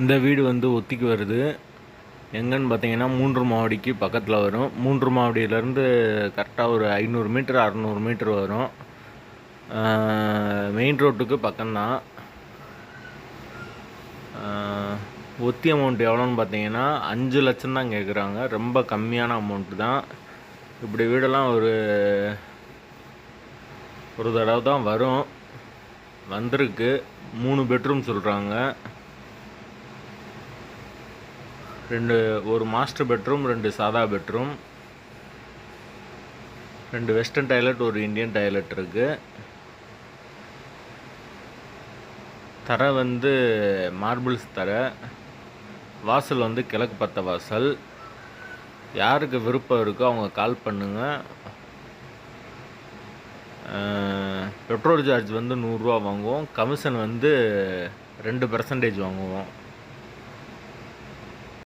இந்த வீடு வந்து ஒத்திக்கு வருது. எங்கன்னு பார்த்தீங்கன்னா மூன்று மாவடிக்கு பக்கத்தில் வரும். மூன்று மாவடியிலேருந்து கரெக்டாக ஒரு ஐநூறு மீட்டர் அறநூறு மீட்டர் வரும். மெயின் ரோட்டுக்கு பக்கம்தான். ஒத்தி அமௌண்ட் எவ்வளோன்னு பார்த்தீங்கன்னா அஞ்சு லட்சம் தான் கேட்குறாங்க ரொம்ப கம்மியான அமௌண்ட்டு தான். இப்படி வீடெல்லாம் ஒரு ஒரு தடவை தான் வரும். வந்திருக்கு. மூணு பெட்ரூம் சொல்கிறாங்க ரெண்டு ஒரு மாஸ்டர் பெட்ரூம் ரெண்டு சாதா பெட்ரூம் ரெண்டு வெஸ்டர்ன் டாய்லெட் ஒரு இந்தியன் டாய்லெட் இருக்குது தரை வந்து மார்பிள்ஸ் தரை. வாசல் வந்து கிழக்கு பத்த வாசல். யாருக்கு விருப்பம் இருக்கோ அவங்க கால் பண்ணுங்கள் பெட்ரோல் சார்ஜ் வந்து நூறுரூவா வாங்குவோம். கமிஷன் வந்து ரெண்டு பர்சன்டேஜ் வாங்குவோம்.